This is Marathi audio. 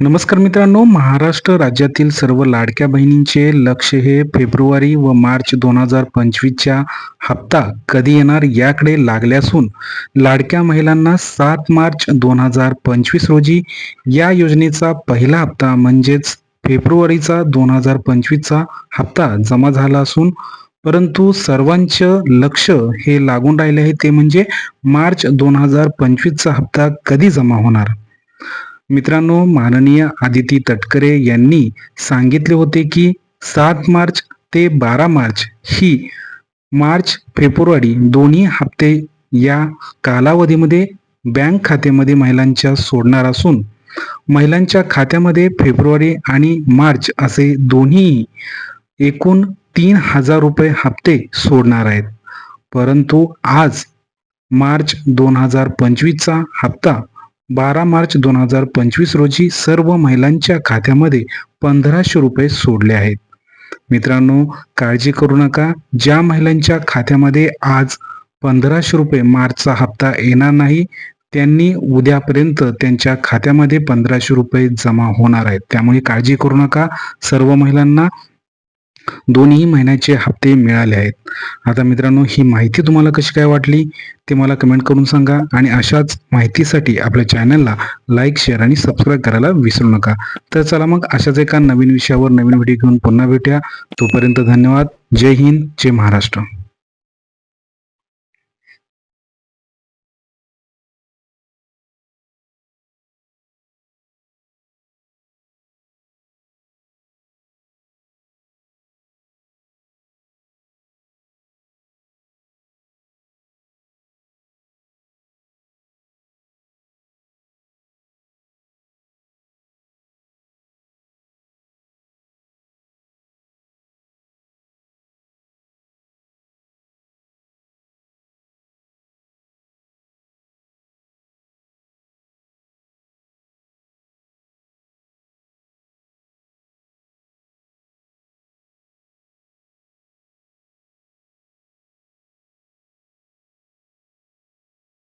नमस्कार मित्रांनो महाराष्ट्र राज्यातील सर्व लाडक्या बहिणींचे लक्ष हे फेब्रुवारी व मार्च दोन हजार पंचवीसच्या हप्ता कधी येणार याकडे लागले असून लाडक्या महिलांना सात मार्च दोन हजार पंचवीस रोजी या योजनेचा पहिला हप्ता म्हणजेच फेब्रुवारीचा दोन हजार पंचवीसचा हप्ता जमा झाला असून परंतु सर्वांचं लक्ष हे लागून राहिले आहे ते म्हणजे मार्च दोन हजार पंचवीसचा हप्ता कधी जमा होणार? मित्रांनो माननीय आदिती तटकरे यांनी सांगितले होते की सात मार्च ते बारा मार्च ही मार्च फेब्रुवारी दोन्ही हप्ते या कालावधीमध्ये बँक खात्यामध्ये महिलांच्या सोडणार असून महिलांच्या खात्यामध्ये फेब्रुवारी आणि मार्च असे दोन्ही एकूण तीन हजार रुपये हप्ते सोडणार आहेत. परंतु आज मार्च दोन हजार पंचवीसचा हप्ता बारा मार्च दोन हजार पंचवीस रोजी सर्व महिलांच्या खात्यामध्ये पंधराशे रुपये सोडले आहेत. मित्रांनो काळजी करू नका. ज्या महिलांच्या खात्यामध्ये आज पंधराशे रुपये मार्चचा हप्ता येणार नाही त्यांनी उद्यापर्यंत त्यांच्या खात्यामध्ये पंधराशे रुपये जमा होणार आहेत. त्यामुळे काळजी करू नका. सर्व महिलांना दोन्ही महिन्याचे हप्ते मिळाले आहेत. आता मित्रांनो ही माहिती तुम्हाला कशी काय वाटली? ते मला कमेंट करून सांगा आणि अशाच माहितीसाठी आपल्या चॅनलला लाईक शेअर आणि सबस्क्राईब करायला विसरू नका. तर चला मग अशाच एका नवीन विषयावर नवीन व्हिडिओ घेऊन पुन्हा भेटूया. तोपर्यंत धन्यवाद. जय हिंद जय महाराष्ट्र.